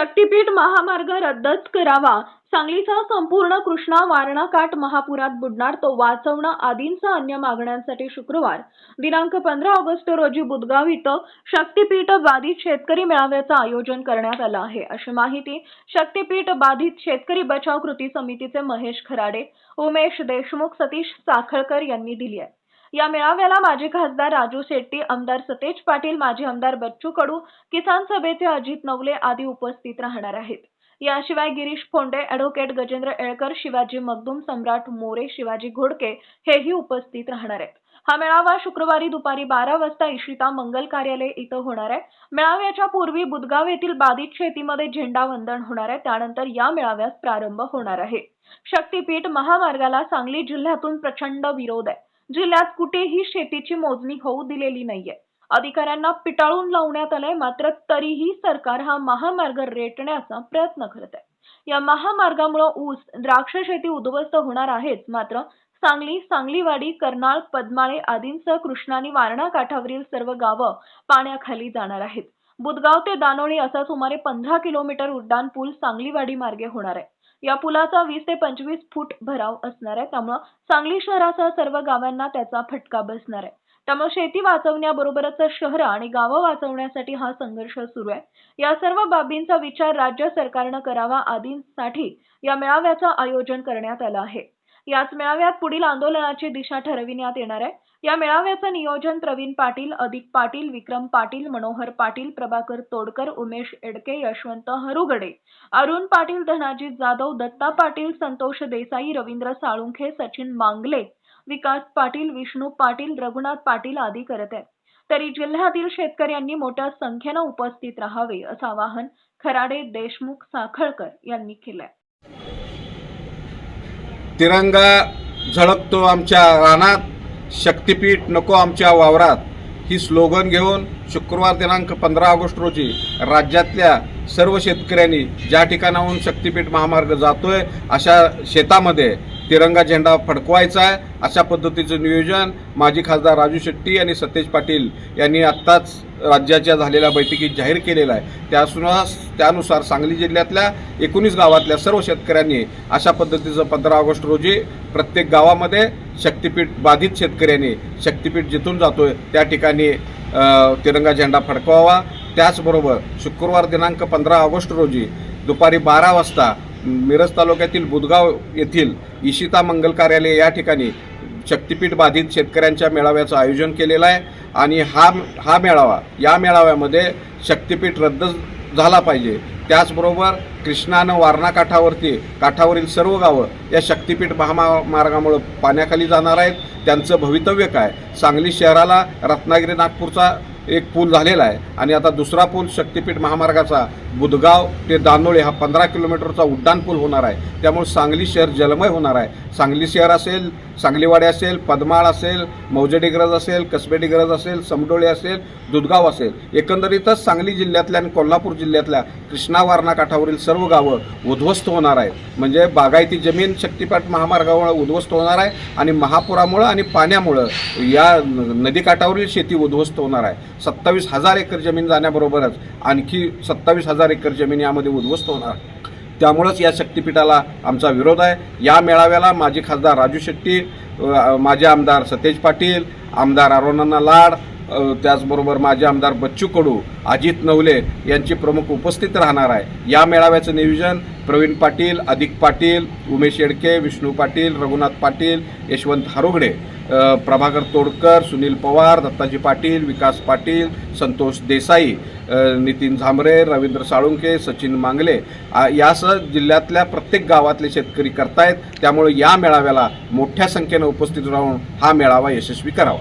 शक्तीपीठ महामार्ग रद्दच करावा. सांगलीचा संपूर्ण कृष्णा वारणा काठ महापुरात बुडणार तो वाचवणं आदींसह अन्य मागण्यांसाठी शुक्रवार. दिनांक पंधरा ऑगस्ट रोजी बुदगाव इथं शक्तीपीठ बाधित शेतकरी मेळाव्याचं आयोजन करण्यात आलं आहे. अशी माहिती शक्तीपीठ बाधित शेतकरी बचाव कृती समितीचे महेश खराडे उमेश देशमुख सतीश साखळकर यांनी दिली आहे. या मेळाव्याला माजी खासदार राजू शेट्टी आमदार सतेज पाटील माजी आमदार बच्चू कडू किसान सभेचे अजित नवले आदी उपस्थित राहणार आहेत. याशिवाय गिरीश फोंडे अॅडव्होकेट गजेंद्र एळकर शिवाजी मगदूम सम्राट मोरे शिवाजी घोडके हेही उपस्थित राहणार आहेत. हा मेळावा शुक्रवारी दुपारी बारा वाजता इशिता मंगल कार्यालय इथं होणार आहे. मेळाव्याच्या पूर्वी बुदगाव येथील बाधित शेतीमध्ये झेंडा वंदन होणार आहे. त्यानंतर या मेळाव्यास प्रारंभ होणार आहे. शक्तीपीठ महामार्गाला सांगली जिल्ह्यातून प्रचंड विरोध आहे. जिल्ह्यात कुठेही शेतीची मोजणी होऊ दिलेली नाहीये. अधिकाऱ्यांना पिटाळून लावण्यात आलंय मात्र तरीही सरकार हा महामार्ग रेटण्याचा प्रयत्न करत आहे. या महामार्गामुळे ऊस द्राक्ष शेती उद्ध्वस्त होणार आहेच मात्र सांगली सांगलीवाडी कर्नाळ पद्माळे आदींसह कृष्णा आणि वारणा काठावरील सर्व गावं पाण्याखाली जाणार आहेत. बुदगाव ते दानोळी असा सुमारे पंधरा किलोमीटर उड्डाण पूल सांगलीवाडी मार्गे होणार आहे. या पुलाचा वीस ते पंचवीस फूट भराव असणार आहे. त्यामुळं सांगली शहरासह सर्व गावांना त्याचा फटका बसणार आहे. त्यामुळे शेती वाचवण्याबरोबरच शहरं आणि गावं वाचवण्यासाठी हा संघर्ष सुरू आहे. या सर्व बाबींचा विचार राज्य सरकारनं करावा आदींसाठी या मेळाव्याचं आयोजन करण्यात आलं आहे. याच मेळाव्यात पुढील आंदोलनाची दिशा ठरविण्यात येणार आहे. या मेळाव्याचं नियोजन प्रवीण पाटील अधिक पाटील विक्रम पाटील मनोहर पाटील प्रभाकर तोडकर उमेश एडके यशवंत हरुगडे अरुण पाटील धनाजी जाधव दत्ता पाटील संतोष देसाई रवींद्र साळुंखे सचिन मांगले विकास पाटील विष्णू पाटील रघुनाथ पाटील आदी करत आहेत. तरी जिल्ह्यातील शेतकऱ्यांनी मोठ्या संख्येनं उपस्थित राहावे असं आवाहन खराडे देशमुख साखळकर यांनी केलंय. तिरंगा झळकतो आमच्या रानात शक्तिपीठ नको आमच्या वावरात. ही स्लोगन घेऊन शुक्रवार दिनांक पंधरा ऑगस्ट रोजी राज्यातल्या सर्व शेतकऱ्यांनी ज्या ठिकाणाहून शक्तिपीठ महामार्ग जातोय अशा शेतामध्ये तिरंगा झेंडा फडकवायचा आहे अशा पद्धतीचं नियोजन माजी खासदार राजू शेट्टी आणि सतेज पाटील यांनी आत्ताच राज्याच्या झालेल्या बैठकीत जाहीर केलेला आहे. त्यानुसार त्यानुसार सांगली जिल्ह्यातल्या एकोणीस गावातल्या सर्व शेतकऱ्यांनी अशा पद्धतीचं पंधरा ऑगस्ट रोजी प्रत्येक गावामध्ये शक्तिपीठ बाधित शेतकऱ्यांनी शक्तिपीठ जिथून जातोय त्या ठिकाणी तिरंगा झेंडा फडकवावा. त्याचबरोबर शुक्रवार दिनांक पंधरा ऑगस्ट रोजी दुपारी बारा वाजता मिरज तालुक्यातील बुदगाव येथील इशिता मंगल कार्यालय या ठिकाणी शक्तिपीठ बाधित शेतकऱ्यांच्या मेळाव्याचं आयोजन केलेलं आहे. आणि हा हा मेळावा या मेळाव्यामध्ये शक्तिपीठ रद्द झाला पाहिजे. त्याचबरोबर कृष्णानं वारणा काठावरती काठावरील सर्व गावं या शक्तिपीठ महामार्गामुळं पाण्याखाली जाणार आहेत. त्यांचं भवितव्य काय? सांगली शहराला रत्नागिरी नागपूरचा एक पूल झालेला आहे. आणि आता दुसरा पूल शक्तिपीठ महामार्गाचा बुधगाव ते दानोळे हा पंधरा किलोमीटरचा उड्डाण पूल होणार आहे. त्यामुळे सांगली शहर जलमय होणार आहे. सांगली शहर असेल सांगलीवाडी असेल पदमाळ असेल मौजडीग्रज असेल कसबेडीग्रज असेल समडोळे असेल दुधगाव असेल. एकंदरीतच सांगली जिल्ह्यातल्या आणि कोल्हापूर जिल्ह्यातल्या कृष्णा वारणा काठावरील सर्व गावं उद्ध्वस्त होणार आहेत. म्हणजे बागायती जमीन शक्तिपाठ महामार्गामुळे उद्ध्वस्त होणार आहे आणि महापुरामुळं आणि पाण्यामुळं या नदीकाठावरील शेती उद्ध्वस्त होणार आहे. सत्तावीस हजार एकर जमीन जाण्याबरोबरच आणखी सत्तावीस हजार एकर जमीन यामध्ये उद्ध्वस्त होणार. आहे त्यामुळंच या शक्तिपीठाला आमचा विरोध आहे. या मेळाव्याला माजी खासदार राजू शेट्टी माजी आमदार सतेज पाटील आमदार अरुणांना लाड त्याचबरोबर माजी आमदार बच्चू कडू अजित नवले यांची प्रमुख उपस्थित राहणार आहे. या मेळाव्याचं नियोजन प्रवीण पाटील अधिक पाटील उमेश येडके विष्णू पाटील रघुनाथ पाटील यशवंत हारुगडे प्रभाकर तोडकर सुनील पवार दत्ताजी पाटील विकास पाटील संतोष देसाई नितीन झांबरे रवींद्र साळुंके सचिन मांगले यासह जिल्ह्यातल्या प्रत्येक गावातले शेतकरी करतायत. त्यामुळे या मेळाव्याला मोठ्या संख्येनं उपस्थित राहून हा मेळावा यशस्वी करावा.